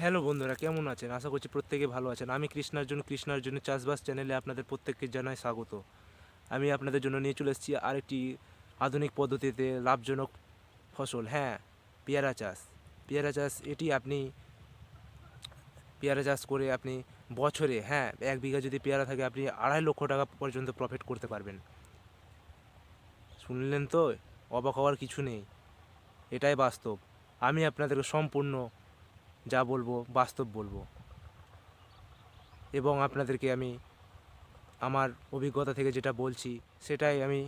Hello বন্ধুরা, কেমন আছেন? আশা করছি প্রত্যেকে ভালো আছেন। আমি কৃষ্ণার জন্য কৃষ্ণার জন্য চাষবাস চ্যানেলে আপনাদের প্রত্যেককে জানাই স্বাগত। আমি আপনাদের জন্য নিয়ে চলে এসেছি আরেকটি আধুনিক পদ্ধতিতে লাভজনক ফসল। হ্যাঁ পেয়ারা চাষ। পেয়ারা চাষ, এটি আপনি পেয়ারা চাষ করে আপনি বছরে হ্যাঁ এক বিঘা যদি পেয়ারা থাকে, আপনি আড়াই লক্ষ টাকা পর্যন্ত প্রফিট করতে পারবেন। শুনলেন তো? অবাক হওয়ার কিছু নেই। এটাই বাস্তব। আমি আপনাদেরকে সম্পূর্ণ যা বলব, বাস্তব বলব। এবং আপনাদেরকে আমি আমার অভিজ্ঞতা থেকে যেটা বলছি, সেটাই আমি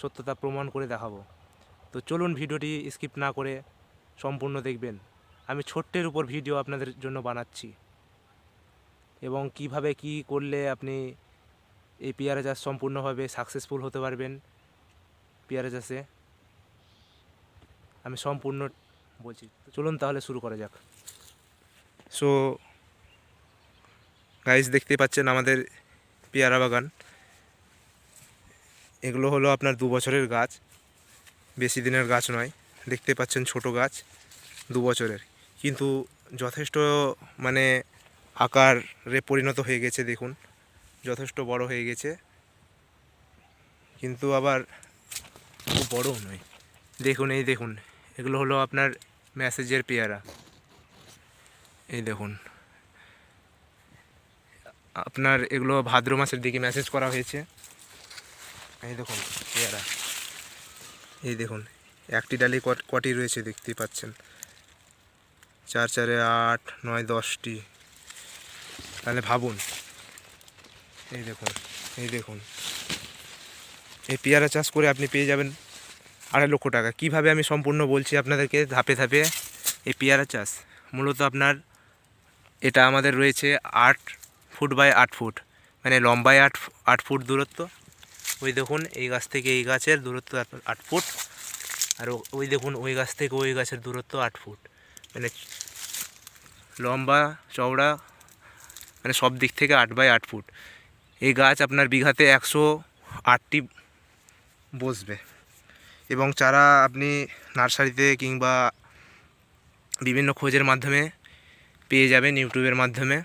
সত্যতা প্রমাণ করে দেখাবো। তো চলুন ভিডিওটি স্কিপ না করে সম্পূর্ণ দেখবেন। আমি ছোট্টের উপর ভিডিও আপনাদের জন্য বানাচ্ছি। এবং কীভাবে কি করলে আপনি এই পেয়ারা চাষ সম্পূর্ণভাবে সাকসেসফুল হতে পারবেন পেয়ারা চাষে, আমি সম্পূর্ণ বলছি। চলুন তাহলে শুরু করা যাক। সো গাইস দেখতে পাচ্ছেন আমাদের পেয়ারা বাগান। এগুলো হলো আপনার দু বছরের গাছ। বেশি দিনের গাছ নয়। দেখতে পাচ্ছেন ছোট গাছ দু বছরের। কিন্তু যথেষ্ট মানে আকারে পরিণত হয়ে গেছে, দেখুন। যথেষ্ট বড় হয়ে গেছে। কিন্তু আবার খুব বড়ও নয়। দেখুন, এই দেখুন। এগুলো হলো আপনার ম্যাসেজের পেয়ারা। এই দেখুন। আপনার এগুলো ভাদ্র মাসের দিকে মেসেজ করা হয়েছে। এই দেখুন, পেয়ারা। এই দেখুন, একটি ডালি কট- রয়েছে দেখতেই পাচ্ছেন। চার, চারে আট, নয়, দশটি। তাহলে ভাবুন। এই দেখুন এই দেখুন। এই পেয়ারা চাষ করে আপনি পেয়ে যাবেন আড়াই লক্ষ টাকা। কীভাবে আমি সম্পূর্ণ বলছি আপনাদেরকে ধাপে ধাপে? এই পেয়ারা চাষ মূলত আপনার এটা আমাদের রয়েছে আট ফুট বাই আট ফুট মানে লম্বায় আট আট ফুট দূরত্ব। ওই দেখুন, এই গাছ থেকে এই গাছের দূরত্ব আট- ফুট আর ওই দেখুন, ওই গাছ থেকে ওই গাছের দূরত্ব আট ফুট। মানে লম্বা, চওড়া মানে সব দিক থেকে আট বাই আট ফুট। এই গাছ আপনার বিঘাতে একশো আটটি বসবে। এবং চারা আপনি নার্সারিতে কিংবা বিভিন্ন খোঁজের মাধ্যমে পেয়ে যাবেন ইউটিউবের মাধ্যমে।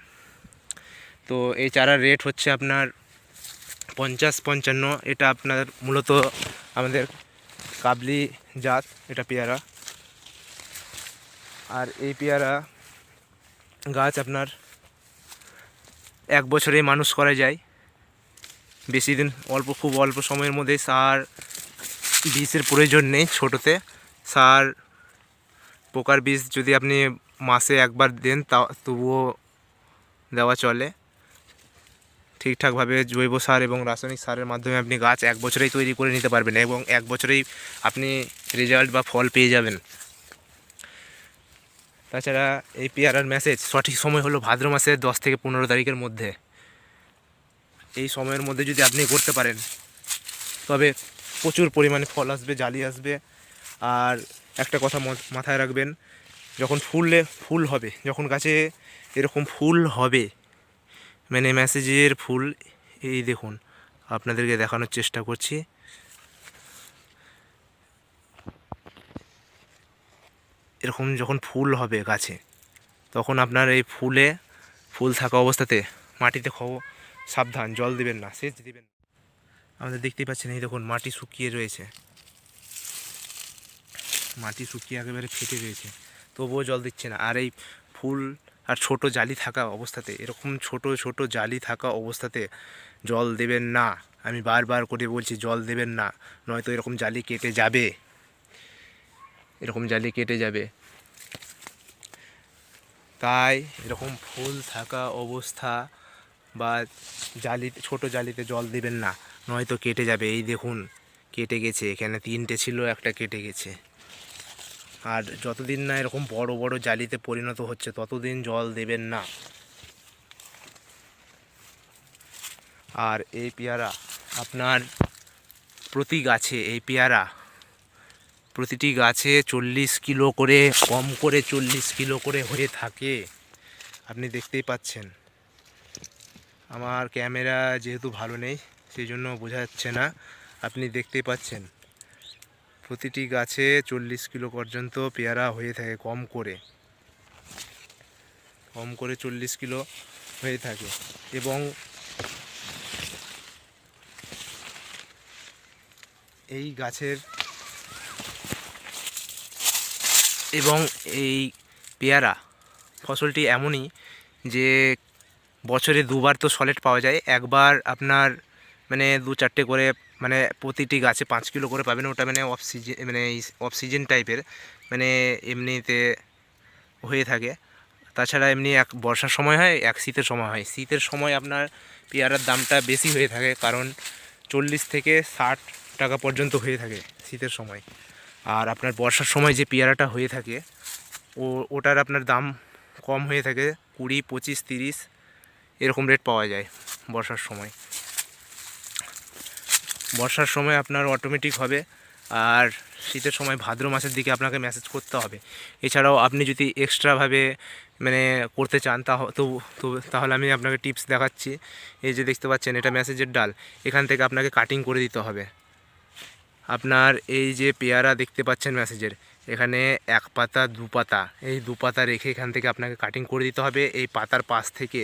তো এই চারার রেট হচ্ছে আপনার পঞ্চাশ পঞ্চান্ন। এটা আপনার মূলত আমাদের কাবলি জাত, এটা পেয়ারা। আর এই পেয়ারা গাছ আপনার এক বছরেই মানুষ করা যায়। বেশি দিন, অল্প, খুব অল্প সময়ের মধ্যে সার বীজের প্রয়োজন নেই ছোটোতে। সার, পোকার বীজ যদি আপনি মাসে একবার দেন, তা তবুও দেওয়া চলে। ঠিকঠাকভাবে জৈব সার এবং রাসায়নিক সারের মাধ্যমে আপনি গাছ এক বছরেই তৈরি করে নিতে পারবেন এবং এক বছরেই আপনি রেজাল্ট বা ফল পেয়ে যাবেন। তাছাড়া এই পেয়ারার মেসেজ সঠিক সময় হলো ভাদ্র মাসের দশ থেকে পনেরো তারিখের মধ্যে। এই সময়ের মধ্যে যদি আপনি করতে পারেন, তবে প্রচুর পরিমাণে ফল আসবে, জালি আসবে। আর একটা কথা মাথায় রাখবেন যখন ফুলে, ফুল হবে, যখন গাছে এরকম ফুল হবে মানে মেসেজের ফুল, এই দেখুন, আপনাদেরকে দেখানোর চেষ্টা করছি। এরকম যখন ফুল হবে গাছে, তখন আপনার এই ফুলে, ফুল থাকা অবস্থাতে মাটিতে খব সাবধান, জল দিবেন না, সেচ দিবেন। আমাদের দেখতেই পাচ্ছেন, এই দেখুন, মাটি শুকিয়ে রয়েছে। মাটি শুকিয়ে একেবারে ফেটে রয়েছে। তবুও জল দিচ্ছে না। আর এই ফুল আর ছোট জালি থাকা অবস্থাতে, এরকম ছোট ছোট জালি থাকা অবস্থাতে জল দেবেন না। আমি বারবার করে বলছি, জল দেবেন না, নয়তো এরকম জালি কেটে যাবে। এরকম জালি কেটে যাবে। তাই এরকম ফুল থাকা অবস্থা বা জালি, ছোট জালিতে জল দেবেন না, নয়তো কেটে যাবে। এই দেখুন, কেটে গেছে। এখানে তিনটে ছিল, একটা কেটে গেছে। আর যতদিন না এরকম বড় বড় জালিতে পরিণত হচ্ছে, ততদিন জল দেবেন না। আর এই পেয়ারা আপনার প্রতি গাছে, এই পেয়ারা প্রতিটি গাছে চল্লিশ কিলো করে, কম করে চল্লিশ কিলো করে হয়ে থাকে। আপনি দেখতেই পাচ্ছেন। আমার ক্যামেরা যেহেতু ভালো নেই, সেই জন্য বোঝা যাচ্ছে না। আপনি দেখতেই পাচ্ছেন। প্রতিটি গাছে চল্লিশ কিলো পর্যন্ত পেয়ারা হয়ে থাকে কম করে। কম করে চল্লিশ কিলো হয়ে থাকে এবং এই গাছের এবং এই পেয়ারা ফসলটি এমনই যে বছরে দুবার তো সলেড পাওয়া যায়, একবার আপনার মানে দু চারটে করে মানে প্রতিটি গাছে পাঁচ কিলো করে পাবেন, ওটা মানে অফ সিজন মানে অফ সিজন টাইপের মানে এমনিতে হয়ে থাকে। তাছাড়া এমনি এক বর্ষার সময় হয়, এক শীতের সময় হয়। শীতের সময় আপনার পেয়ারার দামটা বেশি হয়ে থাকে, কারণ চল্লিশ থেকে ষাট টাকা পর্যন্ত হয়ে থাকে শীতের সময়। আর আপনার বর্ষার সময় যে পেয়ারাটা হয়ে থাকে, ও, ওটার আপনার দাম কম হয়ে থাকে কুড়ি, পঁচিশ, তিরিশ, এরকম রেট পাওয়া যায় বর্ষার সময়। বর্ষার সময় আপনার অটোমেটিক হবে আর শীতের সময় ভাদ্র মাসের দিকে আপনাকে মেসেজ করতে হবে। এছাড়াও আপনি যদি এক্সট্রাভাবে মানে করতে চান তা তো তো তাহলে আমি আপনাকে টিপস দেখাচ্ছি। এই যে দেখতে পাচ্ছেন, এটা মেসেজের ডাল। এখান থেকে আপনাকে কাটিং করে দিতে হবে। আপনার এই যে পেয়ারা দেখতে পাচ্ছেন মেসেজের এখানে এক পাতা, দু পাতা। এই দু পাতা রেখে এখান থেকে আপনাকে কাটিং করে দিতে হবে। এই পাতার পাশ থেকে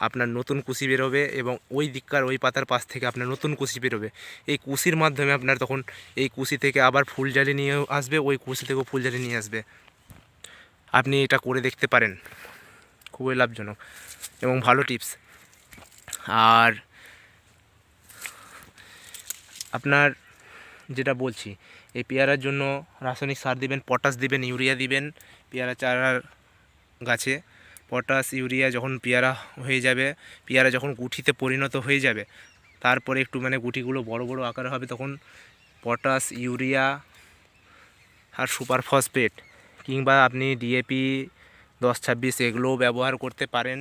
আপনার নতুন কুশি বেরোবে এবং ওই দিককার ওই পাতার পাশ থেকে আপনার নতুন কুশি বেরোবে। এই কুশির মাধ্যমে আপনার তখন এই কুশি থেকে আবার ফুল জালি নিয়ে আসবে, ওই কুশি থেকেও ফুল জালি নিয়ে আসবে। আপনি এটা করে দেখতে পারেন। খুবই লাভজনক এবং ভালো টিপস। আর আপনার যেটা বলছি, এই পেয়ারার জন্য রাসায়নিক সার দিবেন, পটাশ দিবেন, ইউরিয়া দিবেন, পেয়ারা চারার গাছে। পটাশ, ইউরিয়া যখন পেয়ারা হয়ে যাবে, পেয়ারা যখন গুঠিতে পরিণত হয়ে যাবে, তারপরে একটু মানে গুটিগুলো বড় বড় আকারে হবে, তখন পটাশ, ইউরিয়া আর সুপার ফসফেট কিংবা আপনি ডিএপি দশ ছাব্বিশ এগুলোও ব্যবহার করতে পারেন,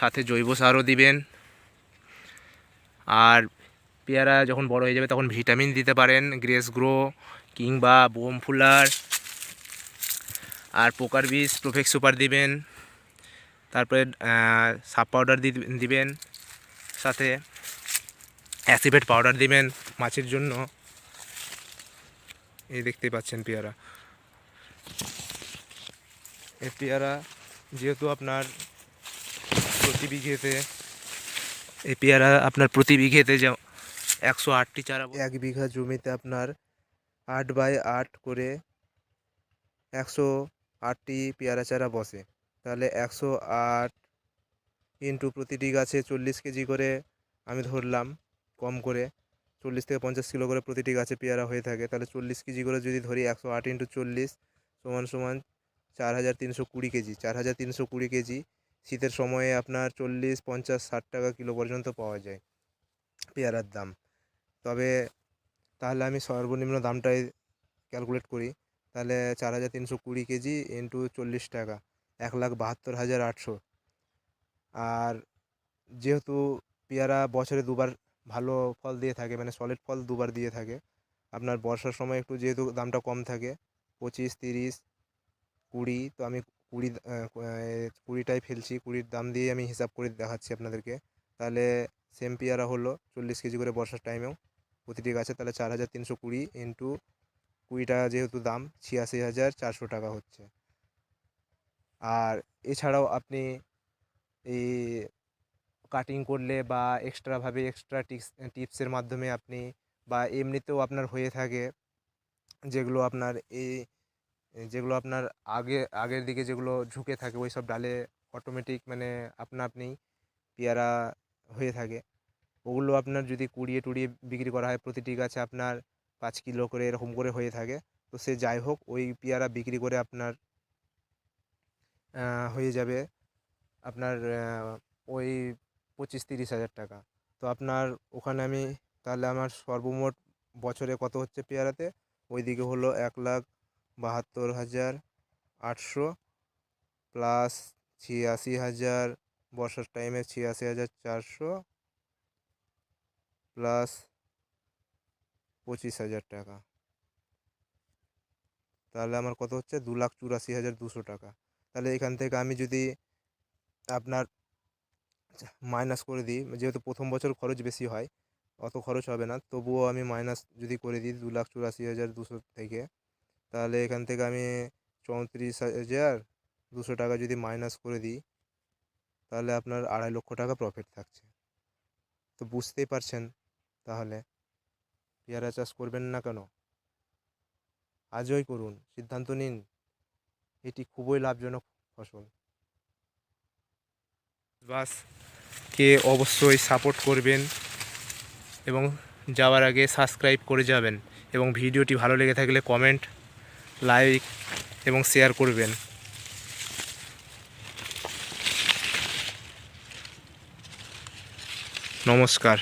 সাথে জৈব সারও দিবেন। আর পেয়ারা যখন বড় হয়ে যাবে, তখন ভিটামিন দিতে পারেন, গ্রেস গ্রো কিংবা বোম ফুলার। আর পোকার বিষ, প্রোফেক্স সুপার দিবেন। তারপরে সাপ পাউডার দিবেন, সাথে অ্যাসিভেট পাউডার দিবেন মাছের জন্য। এই দেখতে পাচ্ছেন পেয়ারা। এই পেয়ারা যেহেতু আপনার প্রতি বিঘেতে, এই পেয়ারা আপনার প্রতি বিঘেতে যে একশো আটটি চারা এক বিঘা জমিতে আপনার আট বাই আট করে একশো আটটি পেয়ারা চারা বসে। তাহলে একশো আট ইন্টু প্রতিটি গাছে চল্লিশ কেজি করে আমি ধরলাম কম করে, চল্লিশ থেকে পঞ্চাশ কিলো করে প্রতিটি গাছে পেয়ারা হয়ে থাকে, তাহলে চল্লিশ কেজি করে যদি ধরি একশো আট ইন্টু চল্লিশ সমান সমান চার হাজার তিনশো কুড়ি কেজি, চার হাজার তিনশো কুড়ি কেজি শীতের সময়ে আপনার চল্লিশ, পঞ্চাশ, ষাট টাকা কিলো পর্যন্ত পাওয়া যায় পেয়ারার দাম। তবে তাহলে আমি সর্বনিম্ন দামটাই ক্যালকুলেট করি, তাহলে চার হাজার তিনশো কুড়ি কেজি ইন্টু চল্লিশ টাকা। এক লাখ বাহাত্তর হাজার আটশো। আর যেহেতু পেয়ারা বছরে দুবার ভালো ফল দিয়ে থাকে মানে সলিড ফল দুবার দিয়ে থাকে, আপনার বর্ষার সময় একটু যেহেতু দামটা কম থাকে, পঁচিশ, তিরিশ, কুড়ি, তো আমি কুড়ি কুড়িটাই ফেলছি, কুড়ির দাম দিয়ে আমি হিসাব করে দেখাচ্ছি আপনাদেরকে। তাহলে সেম পেয়ারা হলো চল্লিশ কেজি করে বর্ষার টাইমেও প্রতিটি গাছে তাহলে চার হাজার তিনশো কুড়ি ইন্টু কুড়ি টাকা যেহেতু দাম, ছিয়াশি হাজার চারশো টাকা হচ্ছে। আর এছাড়াও আপনি এই কাটিং করলে বা এক্সট্রাভাবে এক্সট্রা টিপস টিপসের মাধ্যমে আপনি বা এমনিতেও আপনার হয়ে থাকে যেগুলো আপনার এই, যেগুলো আপনার আগে, আগের দিকে যেগুলো ঝুঁকে থাকে ওই সব ডালে অটোমেটিক মানে আপনা আপনি পেয়ারা হয়ে থাকে। ওগুলো আপনার যদি কুড়িয়ে টুড়িয়ে বিক্রি করা হয় প্রতিটি গাছে আপনার পাঁচ কিলো করে এরকম করে হয়ে থাকে। তো সে যাই হোক, ওই পেয়ারা বিক্রি করে আপনার হয়ে যাবে আপনার ওই পঁচিশ তিরিশ হাজার টাকা। তো আপনার ওখানে আমি তাহলে আমার সর্বমোট বছরে কত হচ্ছে পেয়ারাতে? ওইদিকে হলো এক লাখ বাহাত্তর হাজার আটশো প্লাস ছিয়াশি হাজার, বর্ষার টাইমে ছিয়াশি হাজার চারশো প্লাস পঁচিশ হাজার টাকা। তাহলে আমার কত হচ্ছে? দু লাখ চুরাশি হাজার দুশো টাকা। তাহলে এখান থেকে আমি যদি আপনার মাইনাস করে দিই, যেহেতু প্রথম বছর খরচ বেশি হয়, অত খরচ হবে না। তবুও আমি মাইনাস যদি করে দিই দু লাখ চুরাশি হাজার দুশো থেকে, তাহলে এখান থেকে আমি চৌত্রিশ হাজার দুশো টাকা যদি মাইনাস করে দিই, তাহলে আপনার আড়াই লক্ষ টাকা প্রফিট থাকছে। তো বুঝতেই পারছেন তাহলে? পেয়ারা চাষ করবেন না কেন? আজই করুন, সিদ্ধান্ত নিন। এটি খুবই লাভজনক ফসল। বাস কে অবশ্যই সাপোর্ট করবেন এবং যাওয়ার আগে সাবস্ক্রাইব করে যাবেন এবং ভিডিওটি ভালো লেগে থাকলে কমেন্ট, লাইক এবং শেয়ার করবেন। নমস্কার।